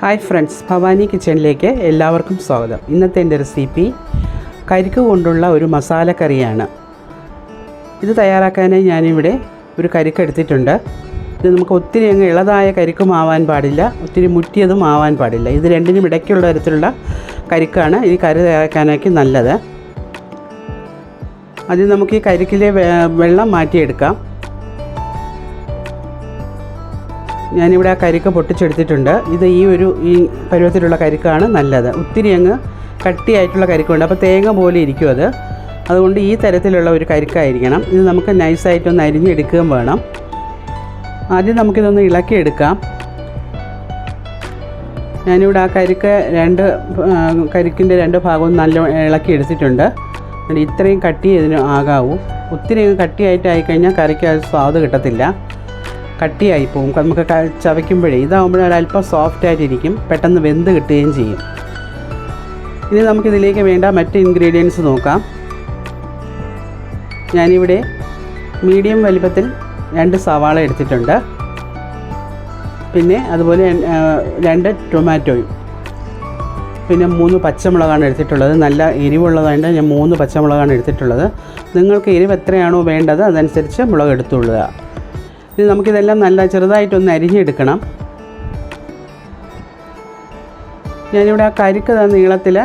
Hi friends Bhavani കിച്ചണിലേക്ക് എല്ലാവർക്കും സ്വാഗതം. ഇന്നത്തെ എന്റെ റെസിപ്പി കരിക്ക് കൊണ്ടുള്ള ഒരു മസാല കറിയാണ്. ഇത് തയ്യാറാക്കാനായി ഞാനിവിടെ ഒരു കരിക്ക് എടുത്തിട്ടുണ്ട്. ഇത് നമുക്ക് ഒത്തിരി അങ്ങ് ഇളതായ കരിക്കും ആവാൻ പാടില്ല ഒത്തിരി മുറ്റിയതും ആവാൻ പാടില്ല. ഇത് രണ്ടിനും ഇടയ്ക്കുള്ള തരത്തിലുള്ള കരിക്കാണ് ഈ കറി തയ്യാറാക്കാനായി നല്ലത്. ആദ്യം നമുക്ക് ഈ കരിക്കിലെ വെള്ളം മാറ്റിയെടുക്കാം. ഞാനിവിടെ ആ കരിക്ക് പൊട്ടിച്ചെടുത്തിട്ടുണ്ട്. ഇത് ഈ ഒരു ഈ പരുവത്തിലുള്ള കരിക്കാണ് നല്ലത്. ഒത്തിരി അങ്ങ് കട്ടിയായിട്ടുള്ള കരിക്കുണ്ട്. അപ്പോൾ തേങ്ങ പോലെ ഇരിക്കും അത്. അതുകൊണ്ട് ഈ തരത്തിലുള്ള ഒരു കരിക്കായിരിക്കണം. ഇത് നമുക്ക് നൈസായിട്ടൊന്ന് അരിഞ്ഞെടുക്കുകയും വേണം. ആദ്യം നമുക്കിതൊന്ന് ഇളക്കിയെടുക്കാം. ഞാനിവിടെ ആ കരിക്ക് രണ്ട് കരിക്കിന്റെ രണ്ട് ഭാഗവും നല്ല ഇളക്കി എടുത്തിട്ടുണ്ട് ഇത്രയും കട്ടി ഇതിന് ആകാവൂ. ഒത്തിരി അങ്ങ് കട്ടിയായിട്ടായി കഴിഞ്ഞാൽ കറിക്ക് അത് സ്വാദ് കിട്ടത്തില്ല. കട്ടിയായി പോകും നമുക്ക് ചവയ്ക്കുമ്പോഴേ ഇതാകുമ്പോൾ അല്പം സോഫ്റ്റ് ആയിട്ടിരിക്കും. പെട്ടെന്ന് വെന്ത് കിട്ടുകയും ചെയ്യും. ഇനി നമുക്കിതിലേക്ക് വേണ്ട മറ്റ് ഇൻഗ്രീഡിയൻസ് നോക്കാം. ഞാനിവിടെ മീഡിയം വലിപ്പത്തിൽ രണ്ട് സവാള എടുത്തിട്ടുണ്ട്. പിന്നെ അതുപോലെ രണ്ട് ടൊമാറ്റോയും പിന്നെ മൂന്ന് പച്ചമുളകാണ് എടുത്തിട്ടുള്ളത്. നല്ല എരിവുള്ളതായിട്ട് ഞാൻ മൂന്ന് പച്ചമുളകാണ് എടുത്തിട്ടുള്ളത്. നിങ്ങൾക്ക് എരിവ് എത്രയാണോ വേണ്ടത് അതനുസരിച്ച് മുളക് എടുത്തുകൊള്ളുക. ഇനി നമുക്കിതെല്ലാം നല്ല ചെറുതായിട്ടൊന്ന് അരിഞ്ഞെടുക്കണം. ഞാനിവിടെ ആ കരിക്ക് നീളത്തിൽ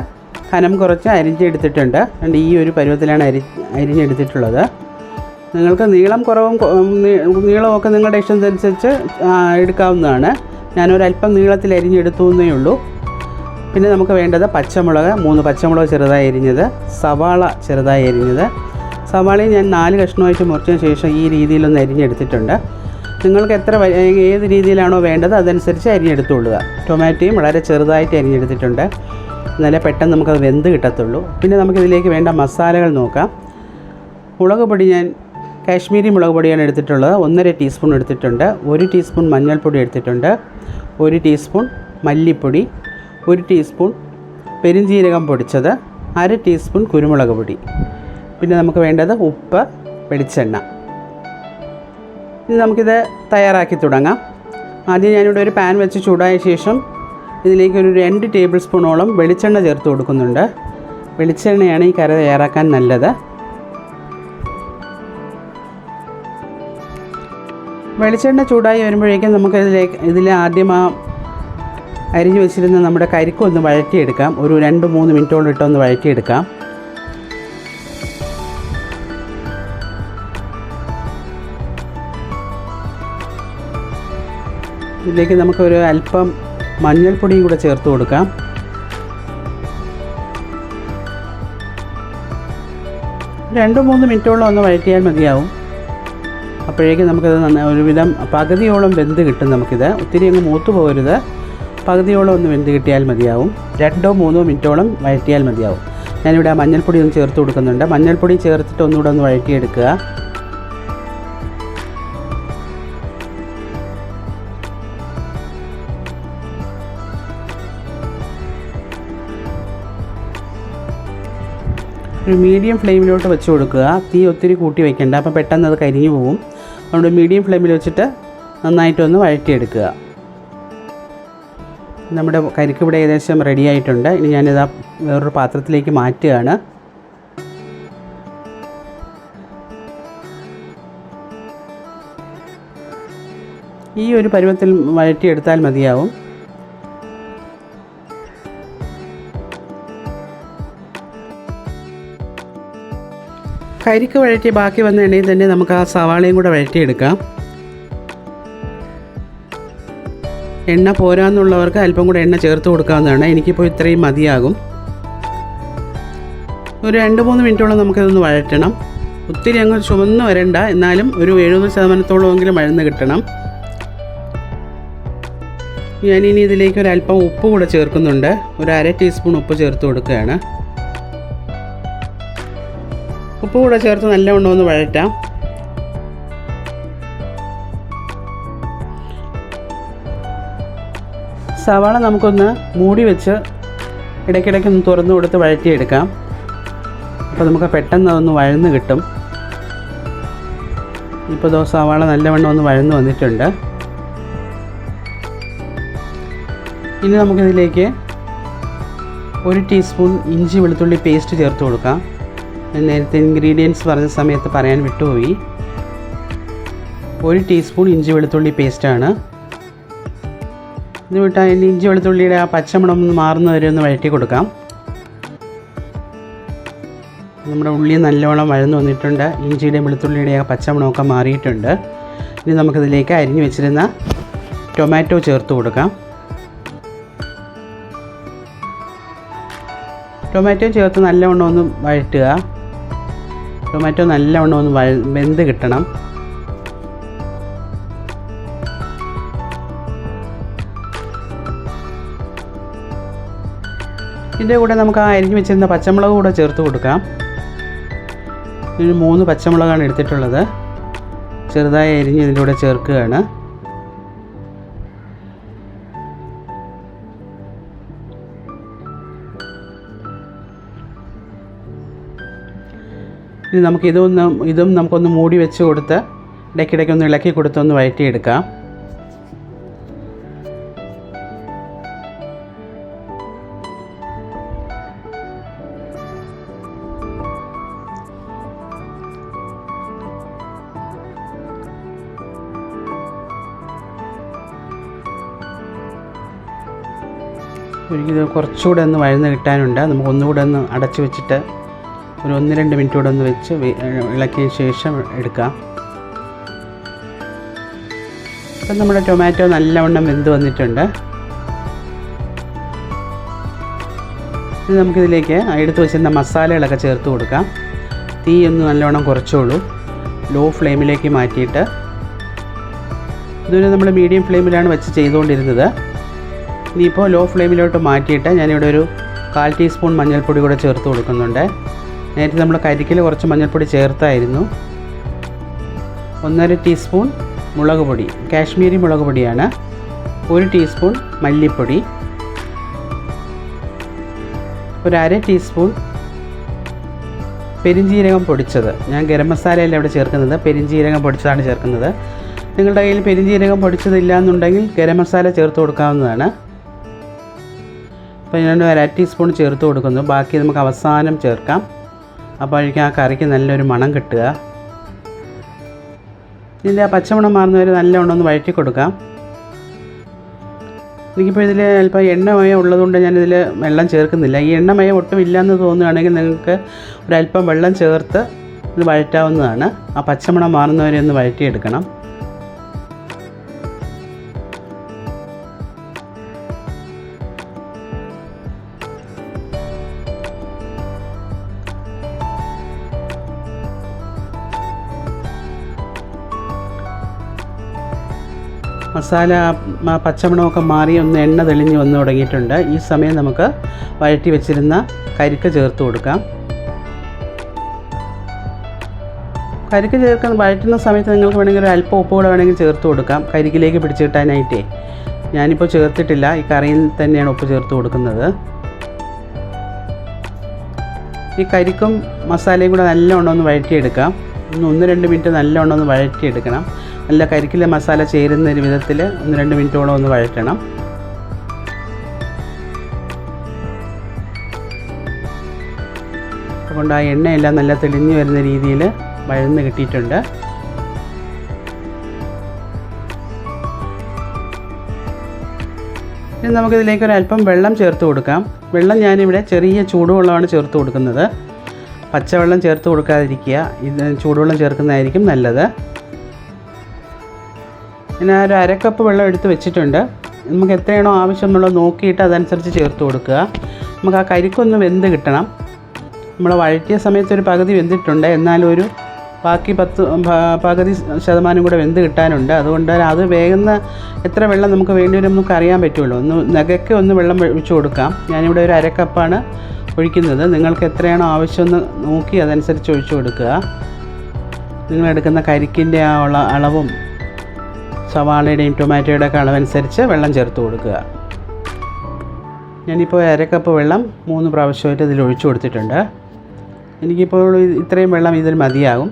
കനം കുറച്ച് അരിഞ്ഞെടുത്തിട്ടുണ്ട്. അതുകൊണ്ട് ഈ ഒരു പരുവത്തിലാണ് അരി അരിഞ്ഞെടുത്തിട്ടുള്ളത്. നിങ്ങൾക്ക് നീളം കുറവും നീളമൊക്കെ നിങ്ങളുടെ ഇഷ്ടത്തിനനുസരിച്ച് എടുക്കാവുന്നതാണ്. ഞാനൊരല്പം നീളത്തിൽ അരിഞ്ഞെടുത്തു എന്നേ ഉള്ളൂ. പിന്നെ നമുക്ക് വേണ്ടത് പച്ചമുളക് മൂന്ന് പച്ചമുളക് ചെറുതായി അരിഞ്ഞത് സവാള ചെറുതായി അരിഞ്ഞത്. സവാളയും ഞാൻ നാല് കഷ്ണമായിട്ട് മുറിച്ചതിന് ശേഷം ഈ രീതിയിലൊന്ന് അരിഞ്ഞെടുത്തിട്ടുണ്ട്. നിങ്ങൾക്ക് എത്ര ഏത് രീതിയിലാണോ വേണ്ടത് അതനുസരിച്ച് അരിഞ്ഞെടുത്തുകൊള്ളുക ടൊമാറ്റോയും വളരെ ചെറുതായിട്ട് അരിഞ്ഞെടുത്തിട്ടുണ്ട് എന്നാലേ പെട്ടെന്ന് നമുക്കത് വെന്ത് കിട്ടത്തുള്ളൂ. പിന്നെ നമുക്കിതിലേക്ക് വേണ്ട മസാലകൾ നോക്കാം. മുളക് പൊടി ഞാൻ കാശ്മീരി മുളക് പൊടിയാണ് എടുത്തിട്ടുള്ളത്. ഒന്നര ടീസ്പൂൺ എടുത്തിട്ടുണ്ട്. ഒരു ടീസ്പൂൺ മഞ്ഞൾപ്പൊടി എടുത്തിട്ടുണ്ട്. ഒരു ടീസ്പൂൺ മല്ലിപ്പൊടി. ഒരു ടീസ്പൂൺ പെരിഞ്ജീരകം പൊടിച്ചത്. അര ടീസ്പൂൺ കുരുമുളക് പൊടി. പിന്നെ നമുക്ക് വേണ്ടത് ഉപ്പ് വെളിച്ചെണ്ണ. ഇനി നമുക്കിത് തയ്യാറാക്കി തുടങ്ങാം. ആദ്യം ഞാനിവിടെ ഒരു പാൻ വെച്ച് ചൂടായ ശേഷം ഇതിലേക്ക് ഒരു രണ്ട് ടേബിൾ സ്പൂണോളം വെളിച്ചെണ്ണ ചേർത്ത് കൊടുക്കുന്നുണ്ട്. വെളിച്ചെണ്ണയാണ് ഈ കറി തയ്യാറാക്കാൻ നല്ലത്. വെളിച്ചെണ്ണ ചൂടായി വരുമ്പോഴേക്കും നമുക്ക് ഇതിലേക്ക് ഇതിൽ ആദ്യം ആ അരിഞ്ഞു വെച്ചിരുന്ന നമ്മുടെ കരിക്കൊന്ന് വഴറ്റിയെടുക്കാം. ഒരു രണ്ട് മൂന്ന് മിനിറ്റോളം ഇട്ടൊന്ന് വഴറ്റിയെടുക്കാം. ഇതിലേക്ക് നമുക്കൊരു അല്പം മഞ്ഞൾപ്പൊടിയും കൂടെ ചേർത്ത് കൊടുക്കാം. രണ്ട് മൂന്ന് മിനിറ്റോളം ഒന്ന് വഴറ്റിയാൽ മതിയാവും. അപ്പോഴേക്കും നമുക്കത് നന്ന ഒരുവിധം പകുതിയോളം വെന്ത് കിട്ടും നമുക്കിത്. ഒത്തിരി അങ്ങ് മൂത്ത് പോകരുത്. പകുതിയോളം ഒന്ന് വെന്ത് കിട്ടിയാൽ മതിയാവും. രണ്ടോ മൂന്നോ മിനിറ്റോളം വഴറ്റിയാൽ മതിയാവും. ഞാനിവിടെ ആ മഞ്ഞൾപ്പൊടി ഒന്ന് ചേർത്ത് കൊടുക്കുന്നുണ്ട്. മഞ്ഞൾപ്പൊടി ചേർത്തിട്ട് ഒന്നുകൂടെ ഒന്ന് വഴറ്റിയെടുക്കുക. ഒരു മീഡിയം ഫ്ലെയിമിലോട്ട് വെച്ച് കൊടുക്കുക. തീ ഒത്തിരി കൂട്ടി വെക്കേണ്ട. അപ്പോൾ പെട്ടെന്ന് അത് കരിഞ്ഞു പോകും അതുകൊണ്ട് മീഡിയം ഫ്ലെയിമിൽ വെച്ചിട്ട് നന്നായിട്ടൊന്ന് വഴറ്റിയെടുക്കുക. നമ്മുടെ കരിക്ക് ഇവിടെ ഏകദേശം റെഡി ആയിട്ടുണ്ട്. ഇനി ഞാനിത് വേറൊരു പാത്രത്തിലേക്ക് മാറ്റുകയാണ്. ഈ ഒരു പരുവത്തിൽ വഴറ്റിയെടുത്താൽ മതിയാവും. കരിക്ക് വഴറ്റി ബാക്കി വന്ന എണ്ണയിൽ തന്നെ നമുക്ക് ആ സവാളയും കൂടെ വഴറ്റിയെടുക്കാം. എണ്ണ പോരാന്നുള്ളവർക്ക് അല്പം കൂടെ എണ്ണ ചേർത്ത് കൊടുക്കാവുന്നതാണ്. എനിക്കിപ്പോൾ ഇത്രയും മതിയാകും. ഒരു രണ്ട് മൂന്ന് മിനിറ്റോളം നമുക്കിതൊന്ന് വഴറ്റണം. ഒത്തിരി അങ്ങ് ചുമന്ന് വരണ്ട. എന്നാലും ഒരു എഴുപത് ശതമാനത്തോളമെങ്കിലും വഴന്ന് കിട്ടണം. ഞാനിനി ഇതിലേക്ക് ഒരു അല്പം ഉപ്പ് കൂടെ ചേർക്കുന്നുണ്ട്. ഒരു അര ടീസ്പൂൺ ഉപ്പ് ചേർത്ത് കൊടുക്കുകയാണ്. ഉപ്പ് കൂടെ ചേർത്ത് നല്ലവണ്ണം ഒന്ന് വഴറ്റാം. സവാള നമുക്കൊന്ന് മൂടി വെച്ച് ഇടയ്ക്കിടയ്ക്ക് ഒന്ന് തുറന്നു കൊടുത്ത് വഴറ്റിയെടുക്കാം. അപ്പോൾ നമുക്ക് പെട്ടെന്ന് അതൊന്ന് വഴന്ന് കിട്ടും. ഇപ്പോൾ ദോ സവാള നല്ലവണ്ണം ഒന്ന് വഴന്ന് വന്നിട്ടുണ്ട്. ഇനി നമുക്കിതിലേക്ക് ഒരു ടീസ്പൂൺ ഇഞ്ചി വെളുത്തുള്ളി പേസ്റ്റ് ചേർത്ത് കൊടുക്കാം. നേരത്തെ ഇൻഗ്രീഡിയൻസ് പറഞ്ഞ സമയത്ത് പറയാൻ വിട്ടുപോയി. ഒരു ടീസ്പൂൺ ഇഞ്ചി വെളുത്തുള്ളി പേസ്റ്റാണ് ഇത് വിട്ടാൽ ഇഞ്ചി വെളുത്തുള്ളിയുടെ ആ പച്ചമണം ഒന്ന് മാറുന്ന വരെ ഒന്ന് വഴറ്റി കൊടുക്കാം. നമ്മുടെ ഉള്ളി നല്ലോണം വഴന്നു വന്നിട്ടുണ്ട്. ഇഞ്ചിയുടെ വെളുത്തുള്ളിയുടെ ആ പച്ചമണമൊക്കെ മാറിയിട്ടുണ്ട്. ഇനി നമുക്കിതിലേക്ക് അരിഞ്ഞു വെച്ചിരുന്ന ടൊമാറ്റോ ചേർത്ത് കൊടുക്കാം. ടൊമാറ്റോ ചേർത്ത് നല്ലവണ്ണം ഒന്ന് വഴറ്റുക. ടൊമാറ്റോ നല്ലവണ്ണം ഒന്ന് വെന്ത് കിട്ടണം. ഇതിന്റെ കൂടെ നമുക്ക് ആ അരിഞ്ഞു വെച്ചിരുന്ന പച്ചമുളക് കൂടെ ചേർത്ത് കൊടുക്കാം. ഒരു മൂന്ന് പച്ചമുളകാണ് എടുത്തിട്ടുള്ളത്. ചെറുതായി അരിഞ്ഞ് ഇതിന്റെ കൂടെ ചേർക്കുകയാണ്. ഇനി നമുക്ക് ഇതൊന്ന് ഇതും നമുക്കൊന്ന് മൂടി വെച്ച് കൊടുത്ത് ഇടയ്ക്കിടയ്ക്ക് ഒന്ന് ഇളക്കി കൊടുത്ത് ഒന്ന് വഴറ്റിയെടുക്കാം. ഒരിക്കലും കുറച്ചുകൂടെ ഒന്ന് വഴന്ന് കിട്ടാനുണ്ട്. നമുക്ക് ഒന്നുകൂടെ ഒന്ന് അടച്ചു വെച്ചിട്ട് ഒരു ഒന്ന് രണ്ട് മിനിറ്റ് കൂടെ ഒന്ന് വെച്ച് ഇളക്കിയ ശേഷം എടുക്കാം. ഇപ്പം നമ്മുടെ ടൊമാറ്റോ നല്ലവണ്ണം വെന്ത് വന്നിട്ടുണ്ട്. ഇനി നമുക്കിതിലേക്ക് എടുത്ത് വെച്ചിരുന്ന മസാലകളൊക്കെ ചേർത്ത് കൊടുക്കാം. തീ ഒന്ന് നല്ലവണ്ണം കുറച്ചോളൂ. ലോ ഫ്ലെയിമിലേക്ക് മാറ്റിയിട്ട്. ഇതുവരെ നമ്മൾ മീഡിയം ഫ്ലെയിമിലാണ് വെച്ച് ചെയ്തുകൊണ്ടിരുന്നത്. ഇനിയിപ്പോൾ ലോ ഫ്ലെയിമിലോട്ട് മാറ്റിയിട്ട് ഞാനിവിടെ ഒരു കാൽ ടീസ്പൂൺ മഞ്ഞൾപ്പൊടി കൂടെ ചേർത്ത് കൊടുക്കുന്നുണ്ട്. നേരത്തെ നമ്മൾ കരിക്കിൽ കുറച്ച് മഞ്ഞൾപ്പൊടി ചേർത്തായിരുന്നു. ഒന്നര ടീസ്പൂൺ മുളക് പൊടി കാശ്മീരി മുളക് പൊടിയാണ്. ഒരു ടീസ്പൂൺ മല്ലിപ്പൊടി. ഒരു അര ടീസ്പൂൺ പെരിഞ്ജീരകം പൊടിച്ചത്. ഞാൻ ഗരം മസാലയല്ല ഇവിടെ ചേർക്കുന്നത് പെരിഞ്ജീരകം പൊടിച്ചതാണ് ചേർക്കുന്നത്. നിങ്ങളുടെ കയ്യിൽ പെരിഞ്ജീരകം പൊടിച്ചതില്ല എന്നുണ്ടെങ്കിൽ ഗരം മസാല ചേർത്ത് കൊടുക്കാവുന്നതാണ്. അപ്പോൾ ഞാൻ ഒരു അര ടീസ്പൂൺ ചേർത്ത് കൊടുക്കുന്നു. ബാക്കി നമുക്ക് അവസാനം ചേർക്കാം. അപ്പോഴേക്കും ആ കറിക്ക് നല്ലൊരു മണം കിട്ടുക. ഇതിന്റെ ആ പച്ചമണം മാറുന്നവരെ നല്ലവണ്ണം ഒന്ന് വഴറ്റി കൊടുക്കാം. എനിക്കിപ്പോൾ ഇതിൽ അല്പം എണ്ണമയം ഉള്ളതുകൊണ്ട് ഞാനിതിൽ വെള്ളം ചേർക്കുന്നില്ല. ഈ എണ്ണമയം ഒട്ടും ഇല്ലയെന്ന് തോന്നുകയാണെങ്കിൽ നിങ്ങൾക്ക് ഒരല്പം വെള്ളം ചേർത്ത് ഇത് വഴറ്റാവുന്നതാണ്. ആ പച്ചമണം മാറുന്നവരെ ഒന്ന് വഴറ്റിയെടുക്കണം. മസാല പച്ചമണമൊക്കെ മാറി ഒന്ന് എണ്ണ തെളിഞ്ഞ് വന്ന് തുടങ്ങിയിട്ടുണ്ട്. ഈ സമയം നമുക്ക് വഴറ്റി വെച്ചിരുന്ന കരിക്ക് ചേർത്ത് കൊടുക്കാം. കരിക്ക് ചേർക്കുന്ന വഴറ്റുന്ന സമയത്ത് നിങ്ങൾക്ക് വേണമെങ്കിൽ ഒരു അല്പം ഉപ്പ് കൂടെ വേണമെങ്കിൽ ചേർത്ത് കൊടുക്കാം. കരിക്കിലേക്ക് പിടിച്ച് കിട്ടാനായിട്ടേ ഞാനിപ്പോൾ ചേർത്തിട്ടില്ല. ഈ കറിയിൽ തന്നെയാണ് ഉപ്പ് ചേർത്ത് കൊടുക്കുന്നത്. ഈ കരിക്കും മസാലയും കൂടെ നല്ലവണ്ണം ഒന്ന് വഴറ്റിയെടുക്കാം. ഒന്ന് ഒന്ന് രണ്ട് മിനിറ്റ് നല്ലവണ്ണം ഒന്ന് വഴറ്റിയെടുക്കണം. നല്ല കരിക്കില മസാല ചേരുന്ന ഒരു വിധത്തിൽ ഒന്ന് രണ്ട് മിനിറ്റോളം ഒന്ന് വഴറ്റണം. അതുകൊണ്ട് ആ എണ്ണയെല്ലാം നല്ല തെളിഞ്ഞു വരുന്ന രീതിയിൽ വഴന്ന് കിട്ടിയിട്ടുണ്ട്. ഇനി നമുക്കിതിലേക്ക് ഒരു അല്പം വെള്ളം ചേർത്ത് കൊടുക്കാം. വെള്ളം ഞാനിവിടെ ചെറിയ ചൂടുവെള്ളമാണ് ചേർത്ത് കൊടുക്കുന്നത്. പച്ചവെള്ളം ചേർത്ത് കൊടുക്കാതിരിക്കുക. ഇത് ചൂടുവെള്ളം ചേർക്കുന്നതായിരിക്കും നല്ലത്. ഞാൻ ഒരു അരക്കപ്പ് വെള്ളം എടുത്ത് വെച്ചിട്ടുണ്ട്. നമുക്ക് എത്രയാണോ ആവശ്യം എന്നുള്ളത് നോക്കിയിട്ട് അതനുസരിച്ച് ചേർത്ത് കൊടുക്കുക. നമുക്ക് ആ കരിക്കൊന്ന് വെന്ത് കിട്ടണം. നമ്മൾ വഴറ്റിയ സമയത്ത് ഒരു പകുതി വെന്തിട്ടുണ്ട്. എന്നാലും ഒരു ബാക്കി പത്ത് പകുതി ശതമാനം കൂടെ വെന്ത് കിട്ടാനുണ്ട്. അതുകൊണ്ട് അത് വേഗുന്ന എത്ര വെള്ളം നമുക്ക് വേണ്ടി വരും നമുക്ക് അറിയാൻ പറ്റുള്ളൂ. ഒന്ന് നഗയ്ക്ക് ഒന്ന് വെള്ളം ഒഴിച്ചു കൊടുക്കാം. ഞാനിവിടെ ഒരു അരക്കപ്പാണ് ഒഴിക്കുന്നത്. നിങ്ങൾക്ക് എത്രയാണോ ആവശ്യമെന്ന് നോക്കി അതനുസരിച്ച് ഒഴിച്ചു കൊടുക്കുക. നിങ്ങളെടുക്കുന്ന കരിക്കിന്റെ ആ ഉള്ള അളവും സവാളയുടെയും ടൊമാറ്റോയുടെ ഒക്കെ അളവനുസരിച്ച് വെള്ളം ചേർത്ത് കൊടുക്കുക. ഞാനിപ്പോൾ അരക്കപ്പ് കപ്പ് വെള്ളം മൂന്ന് പ്രാവശ്യമായിട്ട് ഇതിൽ ഒഴിച്ചു കൊടുത്തിട്ടുണ്ട്. എനിക്കിപ്പോൾ ഇത് ഇത്രയും വെള്ളം ഇതിൽ മതിയാകും.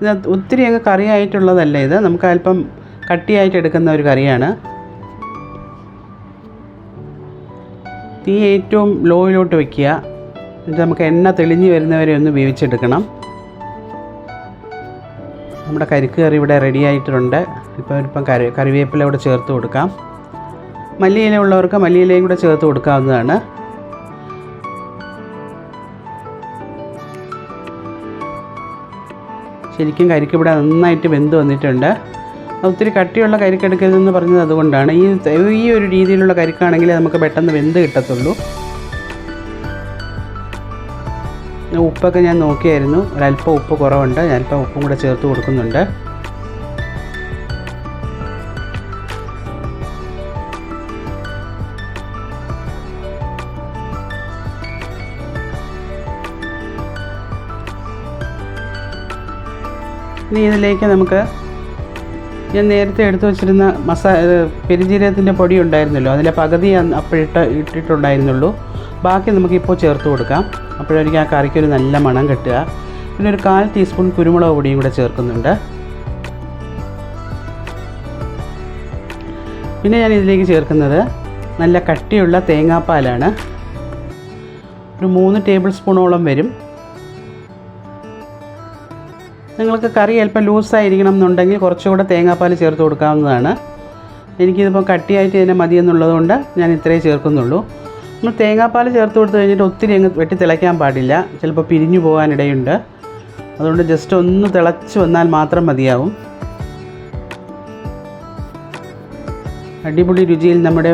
ഇത് ഒത്തിരി അങ്ങ് കറിയായിട്ടുള്ളതല്ല ഇത്. നമുക്ക് അല്പം കട്ടിയായിട്ട് എടുക്കുന്ന ഒരു കറിയാണ്. തീ ഏറ്റവും ലോയിലോട്ട് വയ്ക്കുക എന്നിട്ട് നമുക്ക് എണ്ണ തെളിഞ്ഞു വരുന്നവരെ ഒന്ന് വേവിച്ചെടുക്കണം. നമ്മുടെ കരിക്ക് കറി ഇവിടെ റെഡി ആയിട്ടുണ്ട്. ഇപ്പോൾ ഇപ്പം കറി കറിവേപ്പില ഇവിടെ ചേർത്ത് കൊടുക്കാം. മല്ലിയില ഉള്ളവർക്ക് മല്ലിയിലയും കൂടെ ചേർത്ത് കൊടുക്കാവുന്നതാണ്. ശരിക്കും കരിക്ക് ഇവിടെ നന്നായിട്ട് വെന്ത് വന്നിട്ടുണ്ട്. ഒത്തിരി കട്ടിയുള്ള കരിക്കെടുക്കരുതെന്ന് പറഞ്ഞത് അതുകൊണ്ടാണ്. ഈ ഈ ഒരു രീതിയിലുള്ള കരിക്കാണെങ്കിൽ നമുക്ക് പെട്ടെന്ന് വെന്ത് കിട്ടത്തുള്ളൂ. ഉപ്പൊക്കെ ഞാൻ നോക്കിയായിരുന്നു. ഒരല്പം ഉപ്പ് കുറവുണ്ട്. ഞാനല്പം ഉപ്പും കൂടെ ചേർത്ത് കൊടുക്കുന്നുണ്ട്. ഇനി ഇതിലേക്ക് നമുക്ക് ഞാൻ നേരത്തെ എടുത്തു വച്ചിരുന്ന മസാ പെരുജീരകത്തിന്റെ പൊടി ഉണ്ടായിരുന്നല്ലോ. അതിലെ പകുതി അപ്പോഴിട്ട് ഇട്ടിട്ടുണ്ടായിരുന്നുള്ളൂ. ബാക്കി നമുക്കിപ്പോൾ ചേർത്ത് കൊടുക്കാം. അപ്പോഴായിരിക്കും ആ കറിക്ക് ഒരു നല്ല മണം കിട്ടുക. പിന്നെ ഒരു കാൽ ടീസ്പൂൺ കുരുമുളക് പൊടിയും കൂടെ ചേർക്കുന്നുണ്ട്. പിന്നെ ഞാൻ ഇതിലേക്ക് ചേർക്കുന്നത് നല്ല കട്ടിയുള്ള തേങ്ങാപ്പാലാണ്. ഒരു മൂന്ന് ടേബിൾ സ്പൂണോളം വരും. നിങ്ങൾക്ക് കറി അല്പം ലൂസായിരിക്കണം എന്നുണ്ടെങ്കിൽ കുറച്ചുകൂടെ തേങ്ങാപ്പാൽ ചേർത്ത് കൊടുക്കാവുന്നതാണ്. എനിക്കിതിപ്പോൾ കട്ടിയായിട്ട് തന്നെ മതിയെന്നുള്ളതുകൊണ്ട് ഞാൻ ഇത്രയേ ചേർക്കുന്നുള്ളൂ. നമ്മൾ തേങ്ങാപ്പാൽ ചേർത്ത് കൊടുത്തു കഴിഞ്ഞിട്ട് ഒത്തിരി അങ്ങ് വെട്ടി തിളയ്ക്കാൻ പാടില്ല. ചിലപ്പോൾ പിരിഞ്ഞു പോകാനിടയുണ്ട്. അതുകൊണ്ട് ജസ്റ്റ് ഒന്ന് തിളച്ച് വന്നാൽ മാത്രം മതിയാവും. അടിപൊളി രുചിയിൽ നമ്മുടെ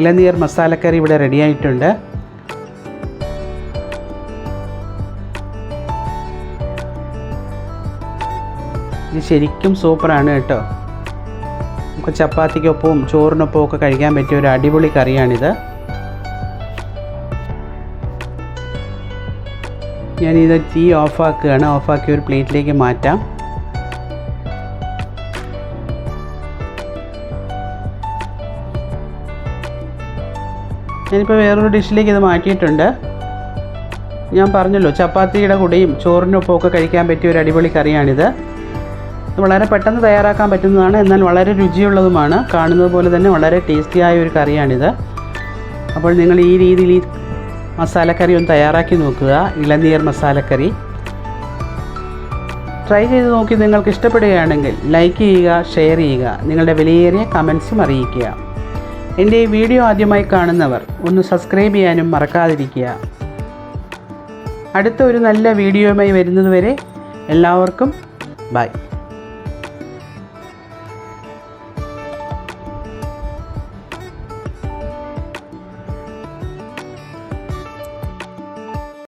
ഇളനീർ മസാലക്കറി ഇവിടെ റെഡിയായിട്ടുണ്ട് ഇത് ശരിക്കും സൂപ്പറാണ് കേട്ടോ. നമുക്ക് ചപ്പാത്തിക്കൊപ്പവും ചോറിനൊപ്പവും ഒക്കെ കഴിക്കാൻ പറ്റിയ ഒരു അടിപൊളി കറിയാണിത്. ഞാനിത് തീ ഓഫാക്കുകയാണ്. ഓഫാക്കി ഒരു പ്ലേറ്റിലേക്ക് മാറ്റാം. ഞാനിപ്പോൾ വേറൊരു ഡിഷിലേക്ക് ഇത് മാറ്റിയിട്ടുണ്ട്. ഞാൻ പറഞ്ഞല്ലോ ചപ്പാത്തിയുടെ കൂടെയും ചോറിനൊപ്പം ഒക്കെ കഴിക്കാൻ പറ്റിയ ഒരു അടിപൊളി കറിയാണിത്. വളരെ പെട്ടെന്ന് തയ്യാറാക്കാൻ പറ്റുന്നതാണ് എന്നാൽ വളരെ രുചിയുള്ളതുമാണ്. കാണുന്നത് പോലെ തന്നെ വളരെ ടേസ്റ്റിയായ ഒരു കറിയാണിത്. അപ്പോൾ നിങ്ങൾ ഈ രീതിയിൽ ഈ മസാലക്കറി ഒന്ന് തയ്യാറാക്കി നോക്കുക. ഇളനീർ മസാലക്കറി. ട്രൈ ചെയ്ത് നോക്കി നിങ്ങൾക്ക് ഇഷ്ടപ്പെടുകയാണെങ്കിൽ ലൈക്ക് ചെയ്യുക ഷെയർ ചെയ്യുക. നിങ്ങളുടെ വിലയേറിയ കമൻസും അറിയിക്കുക. എന്റെ ഈ വീഡിയോ ആദ്യമായി കാണുന്നവർ ഒന്ന് സബ്സ്ക്രൈബ് ചെയ്യാനും മറക്കാതിരിക്കുക. അടുത്ത ഒരു നല്ല വീഡിയോയുമായി വരുന്നതുവരെ എല്ലാവർക്കും ബൈ